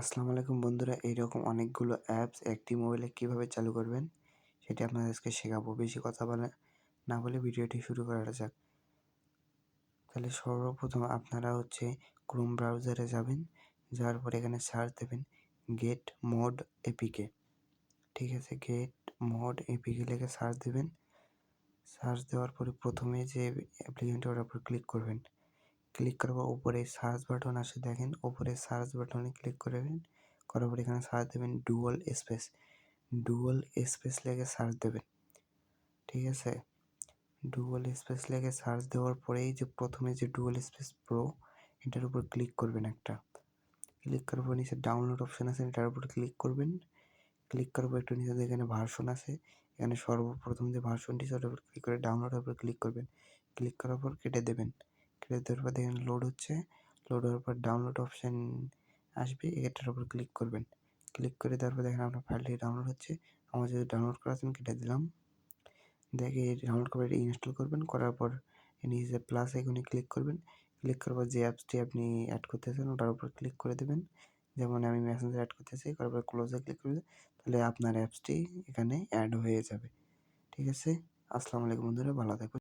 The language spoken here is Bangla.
আসসালামু আলাইকুম বন্ধুরা, এইরকম অনেকগুলো অ্যাপস একটি মোবাইলে কীভাবে চালু করবেন সেটি আপনাদের আজকে শেখাবো। বেশি কথা বলে না বলে ভিডিওটি শুরু করা যাক। তাহলে সর্বপ্রথম আপনারা হচ্ছে ক্রোম ব্রাউজারে যাবেন, যাওয়ার পর এখানে সার্চ দেবেন গেট মোড এপিকে ঠিক আছে গেট মোড এপিকে লিখে সার্চ দেবেন। সার্চ দেওয়ার পরে প্রথমে যে অ্যাপ্লিকেশনটা ওটার উপর ক্লিক করবেন ক্লিক পর উপরে সার্চ বাটন আসে, দেখেন, উপরে সার্চ বাটনে ক্লিক করবেন করার পর এখানে সার্চ দেবেন ডুয়াল স্পেস ডুয়াল স্পেস লেগে সার্চ দেবেন, ঠিক আছে? ডুয়াল স্পেস লেগে সার্চ দেওয়ার পরেই যে প্রথমে যে ডুয়াল স্পেস প্রো এটার উপর ক্লিক করবেন একটা ক্লিক করার পর নিচে ডাউনলোড অপশন আছে, এটার উপর ক্লিক করবেন ক্লিক করার পর একটু নিচে এখানে ভার্সন আছে, এখানে সর্বপ্রথম যে ভার্সনটি সেটার উপর ক্লিক করে ডাউনলোডের উপর ক্লিক করবেন ক্লিক করার পর কেটে দেবেন কেটে দেওয়ার পর দেখেন লোড হচ্ছে। লোড হওয়ার পর ডাউনলোড অপশান আসবে, এটার উপর ক্লিক করবেন। ক্লিক করে তারপর দেখেন আপনার ফাইলটি ডাউনলোড হচ্ছে। আমার যদি ডাউনলোড করা আছে কেটে দিলাম। দেখে ডাউনলোড করে ইনস্টল করবেন। করার পর নিজে প্লাস এখানে ক্লিক করবেন। ক্লিক করার পর যে অ্যাপসটি আপনি অ্যাড করতে চান, ওটার উপর ক্লিক করে দেবেন। যেমন আমি মেসেঞ্জার অ্যাড করতে চাই, করার পর ক্লোজে ক্লিক করবেন। তাহলে আপনার অ্যাপসটি এখানে অ্যাড হয়ে যাবে। ঠিক আছে? আসসালামু আলাইকুম বন্ধুরা, ভালো থাকবেন